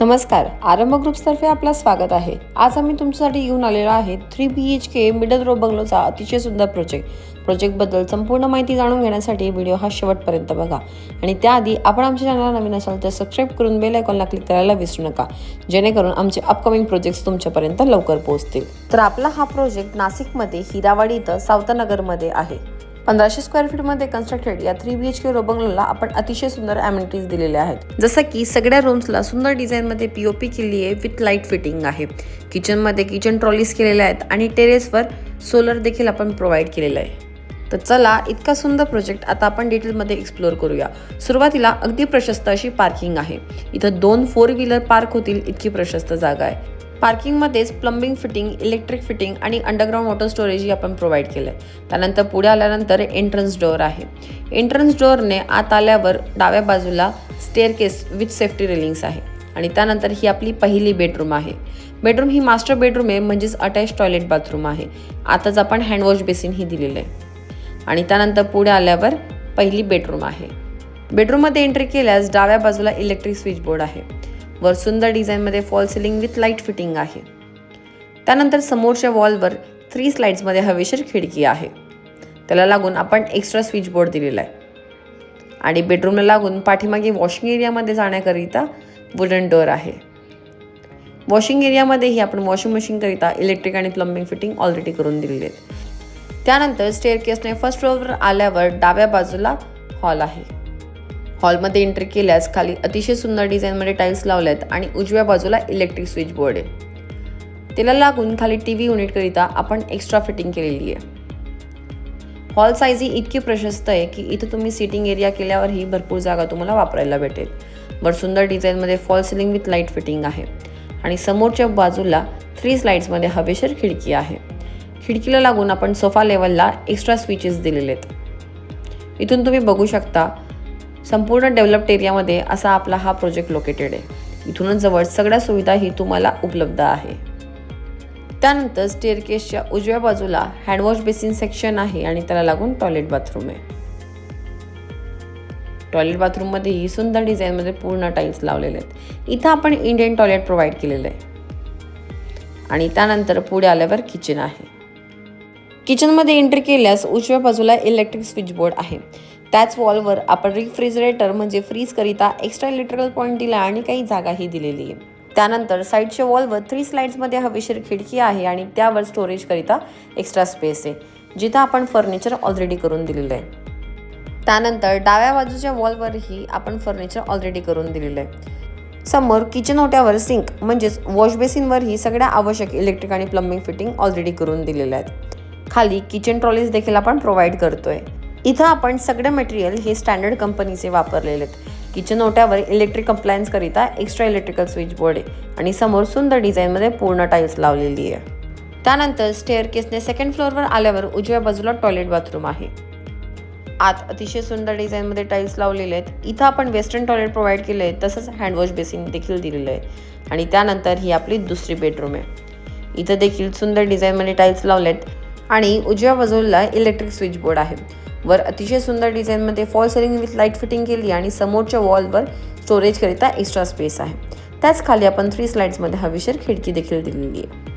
नमस्कार आरंभ ग्रुप्सतर्फे आपलं स्वागत आहे. आज आम्ही तुमच्यासाठी घेऊन आलेलो आहे three B H K middle row बंगलोचा अतिशय सुंदर प्रोजेक्ट प्रोजेक्टबद्दल संपूर्ण माहिती जाणून घेण्यासाठी व्हिडिओ हा शेवटपर्यंत बघा. आणि त्याआधी आपण आमच्या चॅनलला नवीन असाल तर सबस्क्राईब करून बेल आयकॉनला क्लिक करायला विसरू नका. जेणेकरून आमचे अपकमिंग प्रोजेक्ट्स तुमच्यापर्यंत लवकर पोहोचतील. तर आपला हा प्रोजेक्ट नाशिकमध्ये हिरावाडी इथं सावतानगरमध्ये आहे. पंधराशे स्क्वेअर फीटमध्ये कन्स्ट्रक्टेड या थ्री बी एच के रोबंगलोला आपण अतिशय सुंदर अमेनिटीज दिलेल्या आहेत. जसं की सगळ्या रूम्सला सुंदर डिझाईनमध्ये पी ओ पी केली आहे विथ लाइट फिटिंग आहे. किचनमध्ये किचन ट्रॉलीज केलेल्या आहेत आणि टेरेसवर सोलर देखील आपण प्रोव्हाइड केलेलं आहे. तर चला इतका सुंदर प्रोजेक्ट आता आपण डिटेलमध्ये एक्सप्लोअर करूया. सुरुवातीला अगदी प्रशस्त अशी पार्किंग आहे. इथं दोन फोर व्हीलर पार्क होतील इतकी प्रशस्त जागा आहे. पार्किंगमध्येच प्लंबिंग फिटिंग इलेक्ट्रिक फिटिंग आणि अंडरग्राऊंड वॉटर स्टोरेजही आपण प्रोव्हाइड केलं आहे त्यानंतर पुढे आल्यानंतर एंट्रन्स डोअर आहे. एंट्रन्स डोअरने आत आल्यावर डाव्या बाजूला स्टेअरकेस विथ सेफ्टी रेलिंग्स आहे. आणि त्यानंतर ही आपली पहिली बेडरूम आहे. बेडरूम ही मास्टर बेडरूम आहे म्हणजेच अटॅच टॉयलेट बाथरूम आहे. आताच आपण हँडवॉश बेसिन ही दिलेलं आहे. आणि त्यानंतर पुढे आल्यावर पहिली बेडरूम आहे. बेडरूममध्ये एंट्री केल्यास डाव्या बाजूला इलेक्ट्रिक स्विच बोर्ड आहे. वर सुंदर डिझाईनमध्ये fall ceiling with light fitting आहे. त्यानंतर समोरच्या वॉलवर थ्री स्लाइड्समध्ये हवेशीर खिडकी आहे. त्याला लागून आपण एक्स्ट्रा स्विच बोर्ड दिलेला आहे. आणि बेडरूमला लागून पाठीमागे वॉशिंग एरियामध्ये जाण्याकरिता वुडन डोअर आहे. वॉशिंग एरियामध्येही आपण वॉशिंग मशीनकरिता इलेक्ट्रिक आणि प्लंबिंग फिटिंग ऑलरेडी करून दिलेली आहेत. त्यानंतर स्टेअर केसने फर्स्ट फ्लोअरवर आल्यावर डाव्या बाजूला हॉल आहे. हॉलमध्ये एंट्री केल्यास खाली अतिशय सुंदर डिझाईनमध्ये टाईल्स लावल्या आहेत आणि उजव्या बाजूला इलेक्ट्रिक स्विच बोर्ड आहे. त्याला लागून खाली टी व्ही युनिटकरिता आपण एक्स्ट्रा फिटिंग केलेली आहे. हॉल साईज ही इतकी प्रशस्त आहे की इथं तुम्ही सिटिंग एरिया केल्यावरही भरपूर जागा तुम्हाला वापरायला भेटेल. बर सुंदर डिझाईनमध्ये fall ceiling with light fitting आहे. आणि समोरच्या बाजूला थ्री स्लाइड्समध्ये हवेशीर खिडकी आहे. खिडकीला लागून आपण सोफा लेवलला एक्स्ट्रा स्विचेस दिलेले आहेत इथून तुम्ही बघू शकता संपूर्ण डेव्हलप्ड एरियामध्ये असा आपला हा प्रोजेक्ट लोकेटेड आहे. इथूनच जवळ सगळ्या सुविधाही तुम्हाला उपलब्ध आहे. त्यानंतर स्टेअरकेसच्या उजव्या बाजूला हँडवॉश बेसिन सेक्शन आहे आणि त्याला लागून टॉयलेट बाथरूम आहे. टॉयलेट बाथरूममध्येही सुंदर डिझाईनमध्ये पूर्ण टाईल्स लावलेले आहेत. इथं आपण इंडियन टॉयलेट प्रोव्हाइड केलेलं आहे. आणि त्यानंतर पुढे आल्यावर किचन आहे. किचनमध्ये एंट्री केल्यास उजव्या बाजूला इलेक्ट्रिक स्विच बोर्ड आहे. त्याच वॉलवर आपण रिफ्रिजरेटर म्हणजे फ्रीजकरिता एक्स्ट्रा इलेक्ट्रिकल पॉईंट दिला आणि काही जागाही दिलेली आहे. त्यानंतर साईडच्या वॉलवर थ्री स्लाइड्समध्ये हवेशीर खिडकी आहे आणि त्यावर स्टोरेजकरिता एक्स्ट्रा स्पेस आहे जिथं आपण फर्निचर ऑलरेडी करून दिलेलं आहे. त्यानंतर डाव्या बाजूच्या वॉलवरही आपण फर्निचर ऑलरेडी करून दिलेलं आहे. समोर किचन ओट्यावर सिंक म्हणजेच वॉश बेसिनवरही सगळ्या आवश्यक इलेक्ट्रिक आणि प्लंबिंग फिटिंग ऑलरेडी करून दिलेल्या आहेत. खाली किचन ट्रॉलीज देखील आपण प्रोव्हाइड करतोय. इथं आपण सगळे मटेरियल हे स्टँडर्ड कंपनीचे वापरलेले आहेत. किचन ओट्यावर इलेक्ट्रिक करिता एक्स्ट्रा इलेक्ट्रिकल स्विच बोर्ड आहे. आणि समोर सुंदर डिझाईनमध्ये पूर्ण टाईल्स लावलेली आहे. त्यानंतर स्टेअर केसने सेकंड फ्लोअरवर आल्यावर उजव्या बाजूला टॉयलेट बाथरूम आहे. आत अतिशय सुंदर डिझाईनमध्ये टाईल्स लावलेले आहेत. इथं आपण वेस्टर्न टॉयलेट प्रोव्हाइड केले आहे. तसंच हँडवॉश बेसिन देखील दिलेलं आहे. आणि त्यानंतर ही आपली दुसरी बेडरूम आहे. इथं देखील सुंदर डिझाईनमध्ये टाईल्स लावले आहेत आणि उजव्या बाजूला इलेक्ट्रिक स्विच बोर्ड आहे. वर अतिशय सुंदर डिझाईनमध्ये fall ceiling with light fitting केली आणि समोरच्या वॉलवर स्टोरेजकरिता एक्स्ट्रा स्पेस आहे. त्याच खाली आपण थ्री स्लाइड्समध्ये हवेशीर खिडकी देखील दिलेली आहे.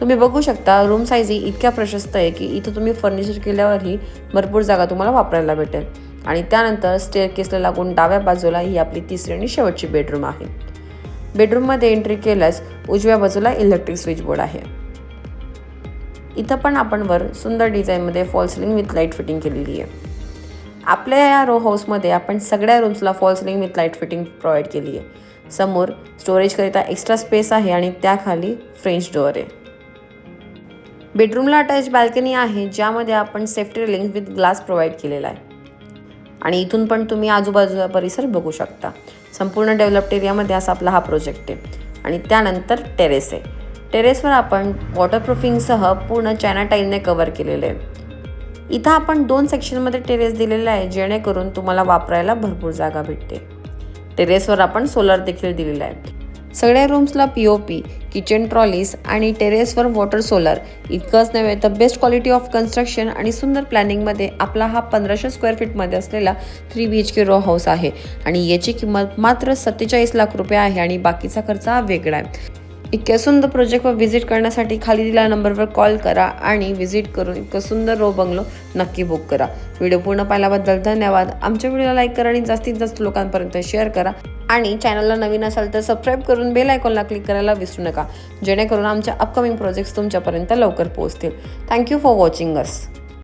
तुम्ही बघू शकता रूम साईज ही इतक्या प्रशस्त आहे की इथं तुम्ही फर्निचर केल्यावरही भरपूर जागा तुम्हाला वापरायला भेटेल. आणि त्यानंतर स्टेअर केसला लागून डाव्या बाजूला ही आपली तिसरी आणि शेवटची बेडरूम आहे. बेडरूममध्ये एंट्री केल्यास उजव्या बाजूला इलेक्ट्रिक स्विच बोर्ड आहे. इथं पण आपण वर सुंदर डिझाईनमध्ये fall ceiling with light fitting केलेली आहे. आपल्या या रो हाऊसमध्ये आपण सगळ्या रूम्सला fall ceiling with light fitting provide केली आहे. समोर स्टोरेजकरिता एक्स्ट्रा स्पेस आहे आणि त्याखाली फ्रेंच डोअर आहे. बेडरूमला अटॅच बाल्कनी आहे ज्यामध्ये आपण safety railing with glass provide केलेला आहे. आणि इथून पण तुम्ही आजूबाजूचा परिसर बघू शकता. संपूर्ण डेव्हलप्ड एरियामध्ये असा आपला हा प्रोजेक्ट आहे. आणि त्यानंतर टेरेस आहे. टेरेसवर आपण वॉटरप्रूफिंगसह पूर्ण चायना टाईलने कवर केलेले. आहे इथं आपण दोन सेक्शनमध्ये टेरेस दिलेलं आहे जेणेकरून तुम्हाला वापरायला भरपूर जागा भेटते. टेरेसवर आपण सोलर देखील दिलेला आहे. सगळ्या रूम्सला P O P kitchen trolleys आणि टेरेसवर वॉटर सोलर इतकंच नव्हे तर बेस्ट क्वालिटी ऑफ कन्स्ट्रक्शन आणि सुंदर प्लॅनिंगमध्ये आपला हा पंधराशे स्क्वेअर फीटमध्ये असलेला three B H K row house आहे. आणि याची किंमत मात्र सत्तेचाळीस लाख रुपये आहे आणि बाकीचा खर्च हा वेगळा आहे. इतक्या सुंदर प्रोजेक्टवर व्हिजिट करण्यासाठी खाली दिलेल्या नंबरवर कॉल करा आणि व्हिजिट करून इतकं सुंदर रो बंगलो नक्की बुक करा. व्हिडिओ पूर्ण पाहिल्याबद्दल धन्यवाद. आमच्या व्हिडिओला लाईक करा आणि जास्तीत जास्त लोकांपर्यंत शेअर करा. आणि चॅनलला नवीन असाल तर सबस्क्राईब करून बेल आयकॉनला क्लिक करायला विसरू नका. जेणेकरून आमच्या अपकमिंग प्रोजेक्ट्स तुमच्यापर्यंत लवकर पोहोचतील. Thank you for watching us